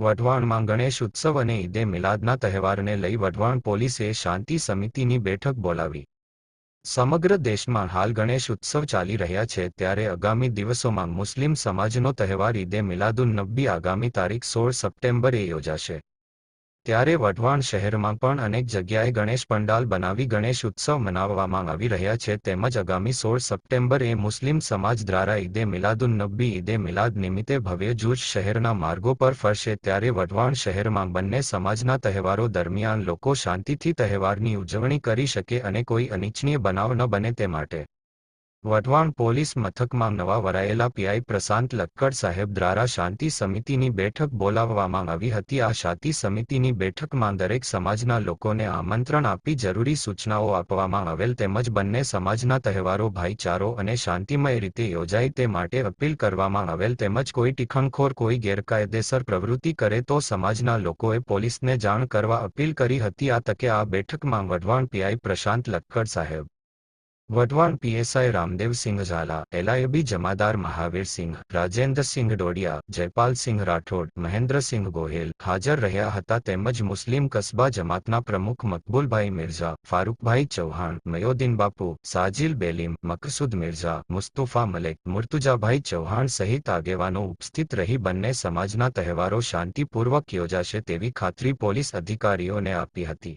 વઢવાણમાં ગણેશ ઉત્સવ અને ઈદે મિલાદના તહેવારને લઈ વઢવાણ પોલીસે શાંતિ સમિતિની બેઠક બોલાવી. સમગ્ર દેશમાં હાલ ગણેશ ઉત્સવ ચાલી રહ્યા છે ત્યારે આગામી દિવસોમાં મુસ્લિમ સમાજનો તહેવાર ઈદે મિલાદુન નબ્બી આગામી તારીખ સોળ સપ્ટેમ્બરે યોજાશે. ત્યારે વઢવાણ શહેરમાં પણ અનેક જગ્યાએ ગણેશ પંડાલ બનાવી ગણેશ ઉત્સવ મનાવવામાં આવી રહ્યા છે. તેમજ આગામી સોળ સપ્ટેમ્બરે મુસ્લિમ સમાજ દ્વારા ઈદે મિલાદુન નબ્બી ઈદે મિલાદ નિમિત્તે ભવ્ય જૂજ શહેરના માર્ગો પર ફરશે. ત્યારે વઢવાણ શહેરમાં બંને સમાજના તહેવારો દરમિયાન લોકો શાંતિથી તહેવારની ઉજવણી કરી શકે અને કોઈ અનિચ્છનીય બનાવ ન બને તે માટે વઢવાણ પોલીસ મથકમાં નવા વરાયેલા પીઆઈ પ્રશાંત લક્કડ સાહેબ દ્વારા શાંતિ સમિતિની બેઠક બોલાવવામાં આવી હતી. આ શાંતિ સમિતિની બેઠકમાં દરેક સમાજના લોકોને આમંત્રણ આપી જરૂરી સૂચનાઓ આપવામાં આવેલ તેમજ બંને સમાજના તહેવારો, ભાઈચારો અને શાંતિમય રીતે યોજાય તે માટે અપીલ કરવામાં આવેલ તેમજ કોઈ ટીખણખોર, કોઈ ગેરકાયદેસર પ્રવૃત્તિ કરે તો સમાજના લોકોએ પોલીસને જાણ કરવા અપીલ કરી હતી. આ તકે આ બેઠકમાં વઢવાણ પીઆઈ પ્રશાંત લક્કડ સાહેબ વઢવાણ પીએસઆઈ રામદેવસિંહ ઝાલા, એલઆઈબી જમાદાર મહાવીરસિંહ રાજેન્દ્રસિંહ ડોડિયા જયપાલસિંહ રાઠોડ મહેન્દ્રસિંહ ગોહેલ હાજર રહ્યા હતા તેમજ મુસ્લિમ કસ્બા જમાતના પ્રમુખ મકબૂલભાઈ મિર્ઝા, ફારૂકભાઈ ચૌહાણ, મયોદીન બાપુ, સાજિલ બેલીમ, મકસુદ મિર્ઝા, મુસ્તુફા મલેક, મુર્તુજાભાઈ ચૌહાણ સહિત આગેવાનો ઉપસ્થિત રહી બંને સમાજના તહેવારો શાંતિપૂર્વક યોજાશે તેવી ખાતરી પોલીસ અધિકારીઓને આપી હતી.